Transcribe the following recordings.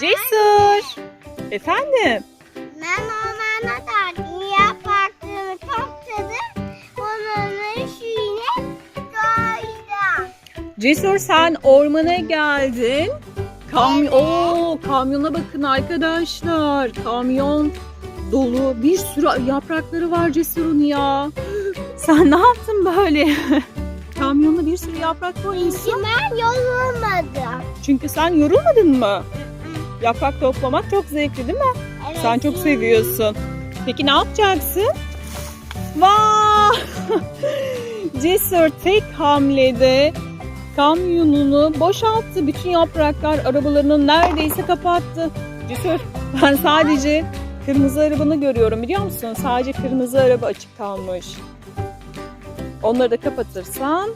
Cesur. Efendim? Ben ormana derdim. Yapraklarımı topladım. Onları şöyle koydum. Cesur sen ormana geldin. Kam Evet. Oo, kamyona bakın arkadaşlar. Kamyon dolu. Bir sürü yaprakları var Cesur'un ya. Sen ne yaptın böyle? Kamyona bir sürü yaprak koymuşsun. Çünkü ben yorulmadım. Çünkü sen yorulmadın mı? Yaprak toplamak çok zevkli değil mi? Evet, Sen çok seviyorsun. Peki ne yapacaksın? Vaa! Cesur tek hamlede kamyonunu boşalttı. Bütün yapraklar arabalarını neredeyse kapattı. Cesur ben sadece kırmızı arabanı görüyorum biliyor musun? Sadece kırmızı araba açık kalmış. Onları da kapatırsan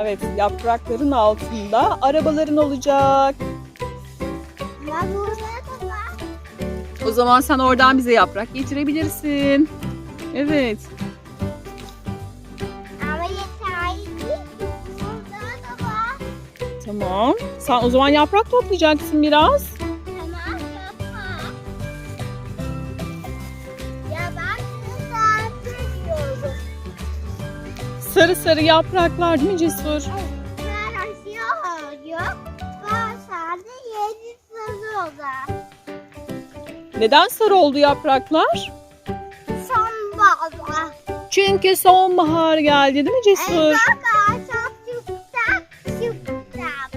Evet yaprakların altında arabaların olacak. Da. O zaman sen oradan bize yaprak getirebilirsin. Evet. Ama yeterli değil. Burada da var. Tamam. Sen o zaman yaprak toplayacaksın biraz. Tamam yapma. Ya ben takip ediyorum. Sarı sarı yapraklar değil mi Cesur? Ben sarıyorum. Neden sarı oldu yapraklar? Son baba. Çünkü sonbahar geldi değil mi Cesur?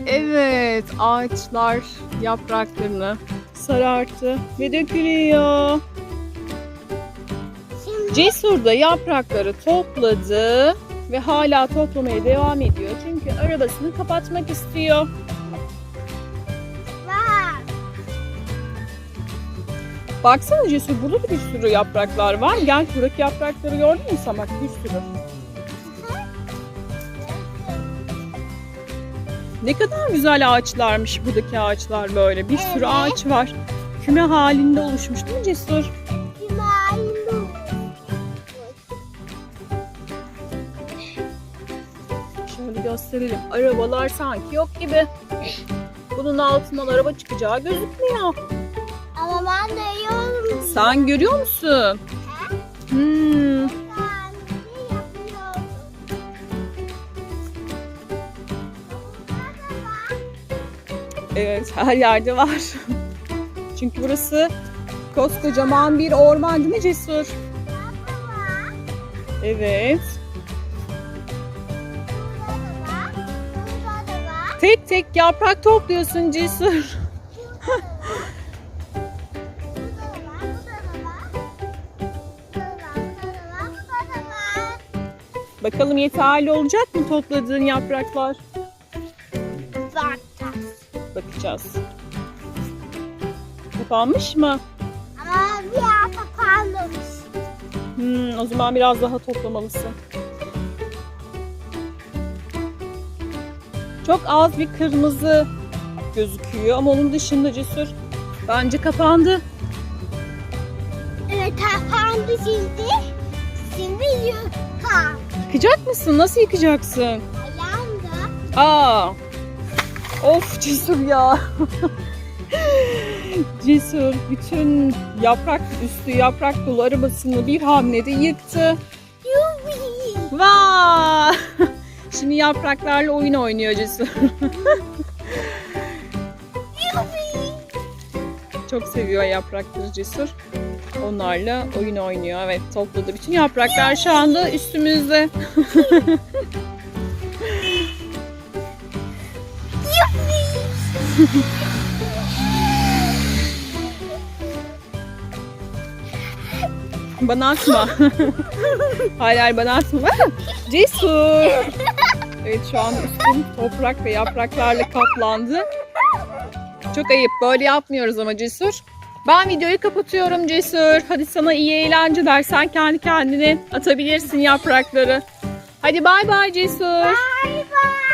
Evet ağaçlar yapraklarını sararttı ve dökülüyor. Cesur da yaprakları topladı ve hala toplamaya devam ediyor. Çünkü arabasını kapatmak istiyor. Baksana Cesur burada da bir sürü yapraklar var. Gel buradaki yaprakları gördün mü sen bak bir sürü. Ne kadar güzel ağaçlarmış buradaki ağaçlar böyle. Bir sürü Evet. ağaç var. Küme halinde oluşmuş değil mi Cesur? Günaydın. Şöyle gösterelim. Arabalar sanki yok gibi. Bunun altından araba çıkacağı gözükmüyor. Ama ben de yiyorum. Sen görüyor musun? Hmm. Evet her yerde var. Çünkü burası koskocaman bir orman değil mi Cesur? Evet. Tek tek yaprak topluyorsun Cesur. Bakalım yeterli olacak mı topladığın yapraklar? Zaten. Bakacağız. Kapanmış mı? Ama yer kapanmamış. Hmm, o zaman biraz daha toplamalısın. Çok az bir kırmızı gözüküyor ama onun dışında Cesur bence kapandı. Evet kapandı şimdi. Şimdi yuka. Yıkacak mısın? Nasıl yıkacaksın? Ayağım da. Aa. Of Cesur ya. Cesur bütün yaprak üstü yaprak dolu arabasını bir hamlede yıktı. Vay! Şimdi yapraklarla oyun oynuyor Cesur. Çok seviyor yaprakları Cesur. Onlarla oyun oynuyor. Evet topladı. Bütün yapraklar şu anda üstümüzde. Bana atma. hayır hayır bana atma. Cesur. Evet şu an üstüm toprak ve yapraklarla kaplandı. Çok ayıp. Böyle yapmıyoruz ama Cesur. Ben videoyu kapatıyorum Cesur. Hadi sana iyi eğlenceler. Sen kendi kendine atabilirsin yaprakları. Hadi bay bay Cesur. Bye bye.